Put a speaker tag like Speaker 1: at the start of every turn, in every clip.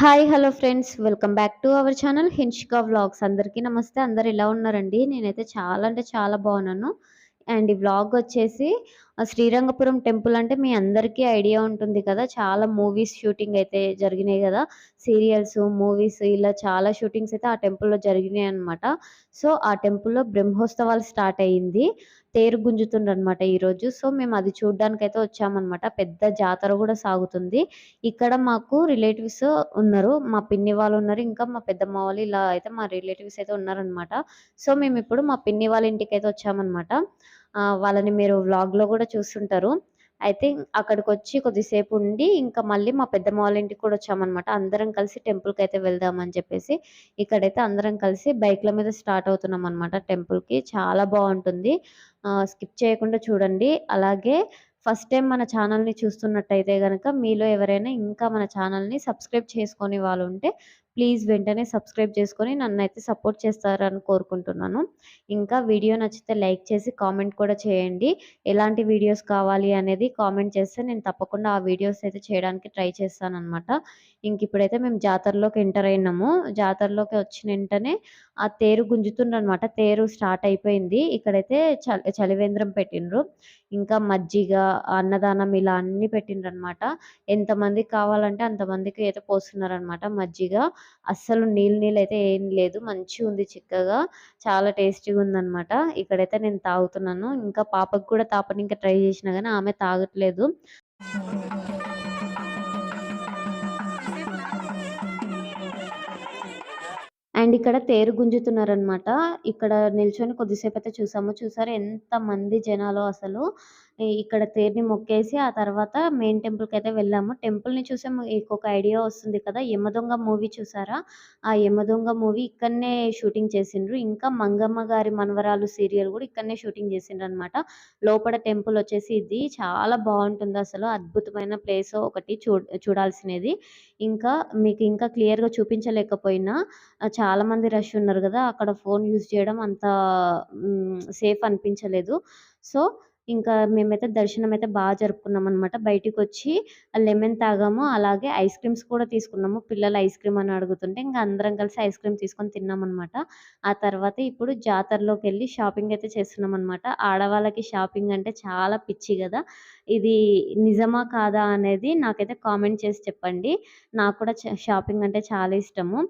Speaker 1: Hi hello friends. Welcome back to our channel Hinshika vlogs. అందరికీ నమస్తే. అందరు ఎలా ఉన్నారండి? నేనైతే చాలా అంటే చాలా బాగున్నాను. అండ్ ఈ వ్లాగ్ వచ్చేసి శ్రీరంగపురం టెంపుల్ అంటే మీ అందరికీ ఐడియా ఉంటుంది కదా. చాలా మూవీస్ షూటింగ్ అయితే జరిగినాయి కదా. సీరియల్స్ మూవీస్ ఇలా చాలా షూటింగ్స్ అయితే ఆ టెంపుల్లో జరిగినాయి అనమాట సో ఆ టెంపుల్లో బ్రహ్మోత్సవాలు స్టార్ట్ అయ్యింది తేరు గుంజుతుండ్రు అనమాట ఈరోజు. సో మేము అది చూడ్డానికైతే వచ్చామన్నమాట. పెద్ద జాతర కూడా సాగుతుంది. ఇక్కడ మాకు రిలేటివ్స్ ఉన్నారు. మా పిన్ని వాళ్ళు ఉన్నారు. ఇంకా మా పెద్దమ్మ వాళ్ళు ఇలా అయితే మా రిలేటివ్స్ అయితే ఉన్నారనమాట సో మేము ఇప్పుడు మా పిన్ని వాళ్ళ ఇంటికి అయితే వచ్చామన్నమాట. వాళ్ళని మీరు వ్లాగ్లో కూడా చూస్తుంటారు. అయితే అక్కడికి వచ్చి కొద్దిసేపు ఉండి ఇంకా మళ్ళీ మా పెద్దమ్మ వాళ్ళ ఇంటికి కూడా వచ్చామన్నమాట. అందరం కలిసి టెంపుల్కి అయితే వెళ్దామని చెప్పేసి ఇక్కడైతే అందరం కలిసి బైక్ల మీద స్టార్ట్ అవుతున్నాం అనమాట టెంపుల్కి. చాలా బాగుంటుంది. స్కిప్ చేయకుండా చూడండి. అలాగే ఫస్ట్ టైం మన ఛానల్ని చూస్తున్నట్టయితే కనుక మీలో ఎవరైనా ఇంకా మన ఛానల్ని సబ్స్క్రైబ్ చేసుకొని వాళ్ళు ఉంటే ప్లీజ్ వెంటనే సబ్స్క్రైబ్ చేసుకొని నన్ను అయితే సపోర్ట్ చేస్తారని కోరుకుంటున్నాను. ఇంకా వీడియో నచ్చితే లైక్ చేసి కామెంట్ కూడా చేయండి. ఎలాంటి వీడియోస్ కావాలి అనేది కామెంట్ చేస్తే నేను తప్పకుండా ఆ వీడియోస్ అయితే చేయడానికి ట్రై చేస్తాను అనమాట ఇంక ఇప్పుడైతే మేము జాతరలోకి ఎంటర్ అయినాము. జాతరలోకి వచ్చిన వెంటనే ఆ తేరు గుంజుతుండ్రనమాట తేరు స్టార్ట్ అయిపోయింది. ఇక్కడైతే చలి చలివేంద్రం పెట్టిండ్రు. ఇంకా మజ్జిగ అన్నదానం ఇలా అన్ని పెట్టిండ్రు అనమాట ఎంతమందికి కావాలంటే అంతమందికి అయితే పోస్తున్నారనమాట మజ్జిగ. అస్సలు నీళ్ళు నీళ్ళు అయితే ఏం లేదు. మంచిగా ఉంది చిక్కగా. చాలా టేస్టీగా ఉందన్నమాట. ఇక్కడైతే నేను తాగుతున్నాను. ఇంకా పాపకు కూడా తాపని ఇంకా ట్రై చేసినా కానీ ఆమె తాగట్లేదు. అండ్ ఇక్కడ తేరు గుంజుతున్నారనమాట ఇక్కడ నిల్చొని కొద్దిసేపు అయితే చూసాము. చూసారు ఎంత మంది జనాలు అసలు. ఇక్కడ తేరుని మొక్కేసి ఆ తర్వాత మెయిన్ టెంపుల్కి అయితే వెళ్ళాము. టెంపుల్ని చూసే ఇంకొక ఒక ఐడియా వస్తుంది కదా? యమదొంగ మూవీ చూసారా? ఆ యమదొంగ మూవీ ఇక్కడనే షూటింగ్ చేసిండ్రు. ఇంకా మంగమ్మ గారి మనవరాలు సీరియల్ కూడా ఇక్కడనే షూటింగ్ చేసిండ్రు అనమాట లోపల టెంపుల్ వచ్చేసి ఇది. చాలా బాగుంటుంది అసలు. అద్భుతమైన ప్లేస్ ఒకటి చూ చూడాల్సినది. ఇంకా మీకు ఇంకా క్లియర్గా చూపించలేకపోయినా చాలా మంది రష్ ఉన్నారు కదా? అక్కడ ఫోన్ యూజ్ చేయడం అంత సేఫ్ అనిపించలేదు. సో ఇంకా మేమైతే దర్శనం అయితే బాగా జరుపుకున్నాం అనమాట బయటికి వచ్చి లెమన్ తాగాము అలాగే ఐస్ క్రీమ్స్ కూడా తీసుకున్నాము. పిల్లలు ఐస్ క్రీమ్ అని అడుగుతుంటే ఇంకా అందరం కలిసి ఐస్ క్రీమ్ తీసుకొని తిన్నాం అనమాట ఆ తర్వాత ఇప్పుడు జాతరలోకి వెళ్ళి షాపింగ్ అయితే చేస్తున్నాం అనమాట ఆడవాళ్ళకి షాపింగ్ అంటే చాలా పిచ్చి కదా ఇది నిజమా కాదా అనేది నాకైతే కామెంట్ చేసి చెప్పండి. నాకు కూడా షాపింగ్ అంటే చాలా ఇష్టము.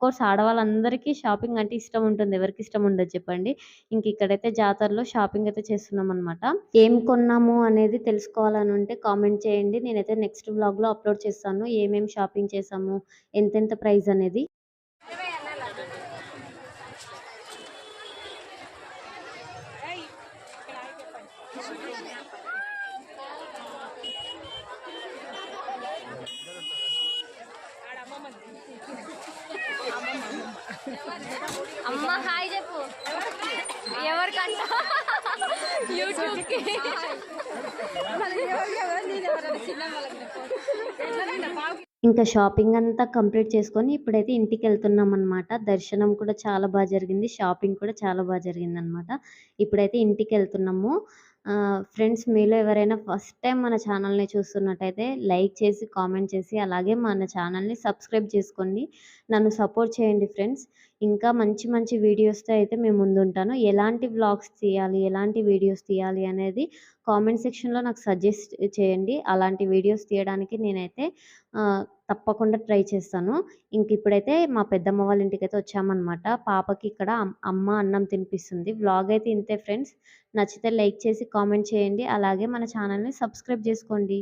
Speaker 1: కోర్స్ ఆడవాళ్ళందరికీ షాపింగ్ అంటే ఇష్టం ఉంటుంది. ఎవరికి ఇష్టం ఉండదు చెప్పండి. ఇంక ఇక్కడైతే జాతరలో షాపింగ్ అయితే చేస్తున్నాం అనమాట ఏం కొన్నాము అనేది తెలుసుకోవాలని ఉంటే కామెంట్ చేయండి. నేనైతే నెక్స్ట్ బ్లాగ్లో అప్లోడ్ చేస్తాను. ఏమేమి షాపింగ్ చేసాము ఎంతెంత ప్రైస్ అనేది.
Speaker 2: అమ్మ హాయ్ చెప్పు. ఎవరికంట? యూట్యూబ్కి.
Speaker 1: ఇంకా షాపింగ్ అంతా కంప్లీట్ చేసుకొని ఇప్పుడైతే ఇంటికి వెళ్తున్నాం అనమాట దర్శనం కూడా చాలా బాగా జరిగింది. షాపింగ్ కూడా చాలా బాగా జరిగింది అనమాట ఇప్పుడైతే ఇంటికి వెళ్తున్నాము. ఫ్రెండ్స్ మీలో ఎవరైనా ఫస్ట్ టైం మన ఛానల్ని చూస్తున్నట్టయితే లైక్ చేసి కామెంట్ చేసి అలాగే మన ఛానల్ని సబ్స్క్రైబ్ చేసుకోండి. నన్ను సపోర్ట్ చేయండి ఫ్రెండ్స్. ఇంకా మంచి మంచి వీడియోస్తో అయితే మేము ముందుంటాను. ఎలాంటి వ్లాగ్స్ తీయాలి ఎలాంటి వీడియోస్ తీయాలి అనేది కామెంట్ సెక్షన్లో నాకు సజెస్ట్ చేయండి. అలాంటి వీడియోస్ తీయడానికి నేనైతే తప్పకుండా ట్రై చేస్తాను. ఇంక ఇప్పుడైతే మా పెద్దమ్మ వాళ్ళ ఇంటికైతే వచ్చామన్నమాట. పాపకి ఇక్కడ అమ్మ అన్నం తినిపిస్తుంది. వ్లాగ్ అయితే ఇంతే ఫ్రెండ్స్. నచ్చితే లైక్ చేసి కామెంట్ చేయండి. అలాగే మన ఛానల్ని సబ్స్క్రైబ్ చేసుకోండి.